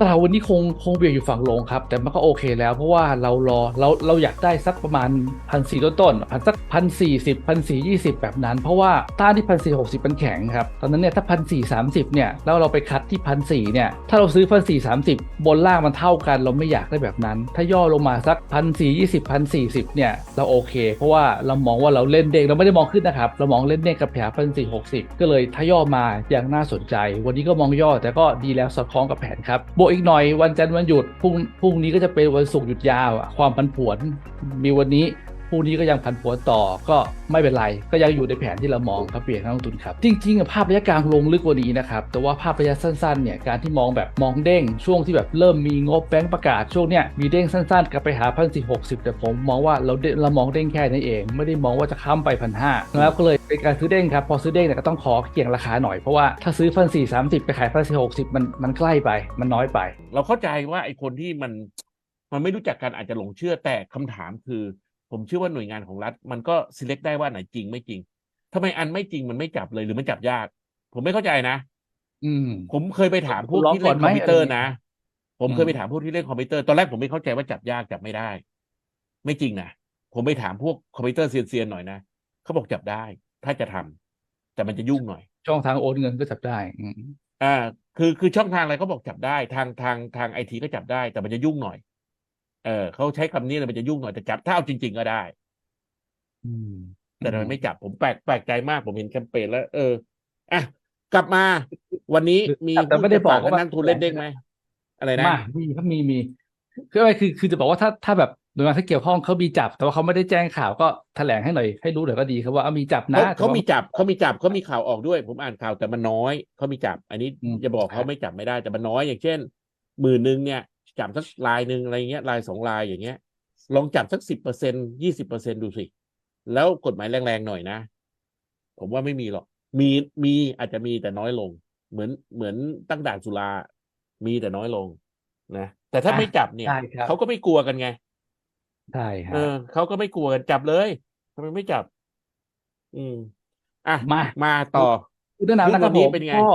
ตลาดวันนี้คงคงเบี่ยงอยู่ฝั่งลงครับ แต่มันก็โอเคแล้ว เพราะว่าเรารอเราเราอยากได้สักประมาณพันสี่ต้นต้นพันสักพันสี่สิบพันสี่ยี่สิบแบบนั้น เพราะว่าต้านที่พันสี่หกสิบมันแข็งครับ ตอนนั้นเนี่ยถ้าพันสี่สามสิบเนี่ยแล้วเราไปคัดที่พันสี่เนี่ยถ้าเราซื้อพันสี่สามสิบบนล่างมันเท่ากันเราไม่อยากได้แบบนั้น ถ้าย่อลงมาสักพันสี่ยี่สิบพันสี่สิบเนี่ยเราโอเค เพราะว่าเรามองว่าเราเล่นเด้งเราไม่ได้มองขึ้นนะครับเรามองเล่นเด้งกับแผงพันสี่หกสิบก็เลยถ้าย่อมาอย่างน่าสนใจ วันนี้ก็มองย่อแต่ก็ดีแล้วสอดคล้องกับแผนครับบวกอีกหน่อยวันจันทร์วันหยุดพรุ่งพรุ่งนี้ก็จะเป็นวันศุกร์หยุดยาวอะความผันผวนมีวันนี้ พรุ่งนี้ก็ยังผันผวนต่อก็ไม่เป็นไร ก็ยังอยู่ในแผนที่เรามองครับเปลี่ยนนักลงทุนครับ จริงๆภาพระยะกลางลงลึกกว่านี้นะครับ แต่ว่าภาพระยะสั้นๆเนี่ยการที่มองแบบมองเด้งช่วงที่แบบเริ่มมีงบแบงก์ประกาศช่วงเนี้ยมีเด้งสั้นๆกลับไปหาพันสี่หกสิบแต่ผมมองว่าเราเรามองเด้งแค่นี้เอง ไม่ได้มองว่าจะข้ามไปพันห้าแล้วก็เลยเป็นการซื้อเด้งครับพอซื้อเด้งเนี่ยก็ต้องขอเกี่ยงราคาหน่อยเพราะว่าถ้าซื้อพันสี่สามสิบไปขายพันสี่หกสิบมันมันใกล้ไปมันน้อยไป เราเข้าใจว่าไอ้คนที่มันมันไม่รู้จักกันอาจจะหลงเชื่อแต่คำถามคือ ผมเชื่อว่าหน่วยงานของรัฐ มันก็ select ได้ว่าไหนจริงไม่จริงทำไมอันไม่จริงมันไม่จับเลยหรือมันจับยาก ผมไม่เข้าใจนะ อืม ผมเคยไปถามพวกลองที่ก่เล่อนนไหมคอมพิวเตอร์อะไรนะเงี้ยผมเคยอืมไปถามพวกที่เล่นคอมพิวเตอร์ตอนแรกผมไม่เข้าใจว่าจับยากจับไม่ได้ ไม่จริงนะผมไปถามพวกคอมพิวเตอร์เซียนๆหน่อยนะเขาบอกจับได้ ถ้าจะทำแต่มันจะยุ่งหน่อย ช่องทางโอนเงินก็จับได้อืมอ่า คือคือช่องทางอะไรเขาบอกจับได้ ทางทางทางไอทีก็จับได้ แต่มันจะยุ่งหน่อย เออเขาใช้คำนี้เลยมันจะยุ่งหน่อยแต่จับถ้าเอาจริง ๆ ก็ได้ อืม แต่ทำไมไม่จับผมแปลกแปลกใจมากผมเห็นแคมเปญแล้ว เอออะกลับมา วันนี้มีแต่ไม่ได้บอกหุ้นจะฝว่านักทุนเล่นเด้งไหมอะไรนะมามีครับมีมีคืออะไรคือคือจะบอกว่าถ้าถ้าแบบหน่วยงานที่เกี่ยวข้องเขามีจับ แต่ว่าเขาไม่ได้แจ้งข่าวก็แถลงให้หน่อยให้รู้หน่อยก็ดีครับว่าเอามีจับนะเขาเขาแต่ว่มีจับเขามีจับเขามีข่าวออกด้วย ผมอ่านข่าวแต่มันน้อยเขามีจับ อันนี้อืมจะบอกครัเขาบไม่จับไม่ได้แต่มันน้อยอย่างเช่นหมื่นหนึ่งเนี่ย จับสักลายหนึ่งอะไรเงี้ยลายสองลายอย่างเงี้ย ลองจับสักสิบเปอร์เซ็นยี่สิบเปอร์เซ็นดูสิ แล้วกฎหมายแรงๆหน่อยนะ ผมว่าไม่มีหรอก มีมีอาจจะมีแต่น้อยลง เหมือนเหมือนตั้งด่านสุรา มีแต่น้อยลงนะแต่ถ้าไม่จับเนี่ยใช่ครับเขาก็ไม่กลัวกันไงใช่ฮะเออเขาก็ไม่กลัวกันจับเลยทำไมไม่จับ อืม อะมามาต่อหุ้นแนะนำนะครับหุ้นวันนี้ผมเป็นไงก็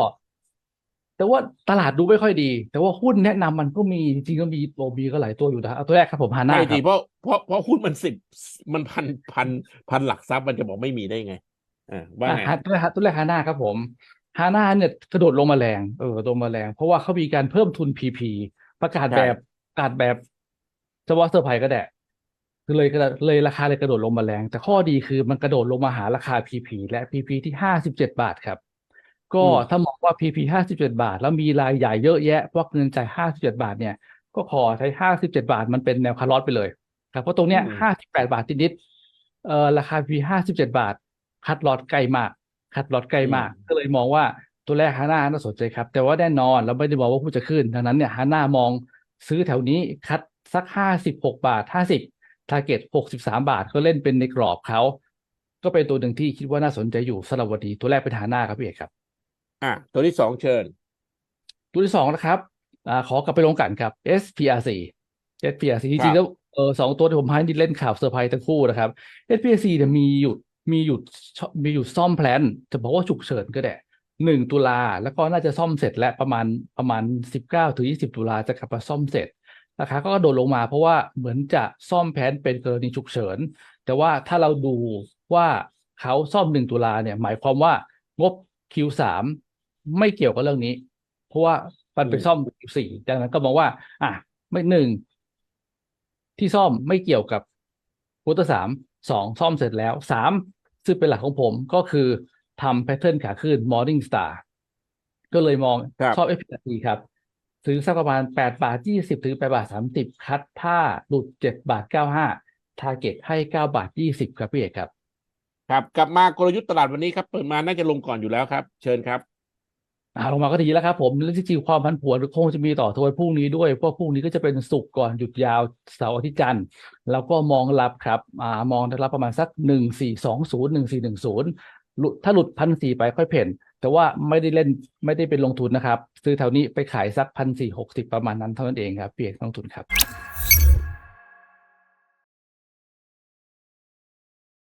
แต่ว่าตลาดดูไม่ค่อยดี แต่ว่าหุ้นแนะนำมันก็มีจริงๆก็มีโลบีก็หลายตัวอยู่นะเอาตัวแรกครับผมฮาน่าไม่ครัดีบเพราะเพราะเพราะหุ้นมันสิบมันพันพันพันหลักทรัพย์มันจะบอกไม่มีได้ไงอ่าว่าไงอะตัวแรกตัวแรกฮาน่าครับผมฮาน่าเนี่ยกระโดดลงมาแรงเออกระโดดมาแรง เพราะว่าเขามีการเพิ่มทุน PP ประกาศใช่แบบประกาศแบบเฉพาะเซอร์ไพรส์ก็ได้คือเลยกระเลยราคาเลยกระโดดลงมาแรง แต่ข้อดีคือมันกระโดดลงมาหาราคา PP และ PP ที่ห้าสิบเจ็ดบาทครับ ก็ถ้ามองว่า PP ห้าสิบเจ็ดบาท แล้วมีรายใหญ่เยอะแยะพวกเงินจ่ายห้าสิบเจ็ดบาทเนี่ย ก็ขอใช้ห้าสิบเจ็ดบาทมันเป็นแนวคาร์ลอสไปเลยครับเพราะตรงเนี้ยอืมห้าสิบแปดบาทนิดๆเอ่อราคา PP ห้าสิบเจ็ดบาท คัดลอตใกล้มาก คัดลอตใกล้มาก ก็เลยมองว่าตัวแรกฮาน่าน่าสนใจครับ แต่ว่าแน่นอนเราไม่ได้บอกว่าผู้จะขึ้นดังนั้นเนี่ยฮาน่ามองซื้อแถวนี้คัดสักห้าสิบหกบาทห้าสิบทาร์เก็ตหกสิบสามบาทก็เล่นเป็นในกรอบเขาก็เป็นตัวหนึ่งที่คิดว่าน่าสนใจอยู่สำหรับวันนี้ตัวแรกเป็นฮาน่าครับพี่เอกครับ อะตัวที่สองเชิญ ตัวที่สองนะครับอ่าขอกลับไปลงกันครับ SPRC SPRC จครัริงบๆแล้วเออสองตัวที่ผมให้นี่เล่นข่าวเซอร์ไพรส์ทั้งคู่นะครับ SPRC เนี่ยมีหยุดมีหยุดมีหยุดซ่อมแพลนจะบอกว่าฉุกเฉินก็ได้หนึ่งตุลาแล้วก็น่าจะซ่อมเสร็จและประมาณประมาณสิบเก้าถึงยี่สิบตุลาจะกลับมาซ่อมเสร็จราคาก็กระโดดลงมาเพราะว่าเหมือนจะซ่อมแผนเป็นกรณีฉุกเฉิน แต่ว่าถ้าเราดูว่าเขาซ่อมหนึ่งตุลาเนี่ยหมายความว่างบ Q3 ไม่เกี่ยวกับเรื่องนี้ เพราะว่ามันไปอืมซ่อม Q4 ดังนั้นก็มองว่า อะไม่หนึ่งที่ซ่อมไม่เกี่ยวกับควอเตอร์สามสองซ่อมเสร็จแล้วสามซึ่งเป็นหลักของผมก็คือทำแพทเทิร์นขาขึ้น Morning Star ก็เลยมองครับชอบ FPT ครับ ซื้อสักประมาณ8บาท20ถึง8บาท30คัดถ้าหลุด7บาท95ทาร์เก็ตให้9บาท20ครับพี่เอกครับ ครับ กลับมากลยุทธ์ตลาดวันนี้ครับ เปิดมาน่าจะลงก่อนอยู่แล้วครับ เชิญครับ อ่าลงมาก็ดีแล้วครับผมแล้วจริงๆความพันผวนคงจะมีต่อทวันพรุ่งนี้ด้วยเพราะพรุ่งนี้ก็จะเป็นศุกร์ก่อนหยุดยาวเสาร์อาทิตย์จันทร์แล้วก็มองรับครับอ่ามองรับประมาณสักหนึ่งสี่สองศูนย์หนึ่งสี่หนึ่งศูนย์ถ้าหลุดพันสี่ไปค่อยเพ่นแต่ว่าไม่ได้เล่นไม่ได้เป็นลงทุนนะครับ ซื้อแถวนี้ไปขายสักพันสี่หกสิบประมาณนั้นเท่านั้นเองครับเปียกลงทุนครับ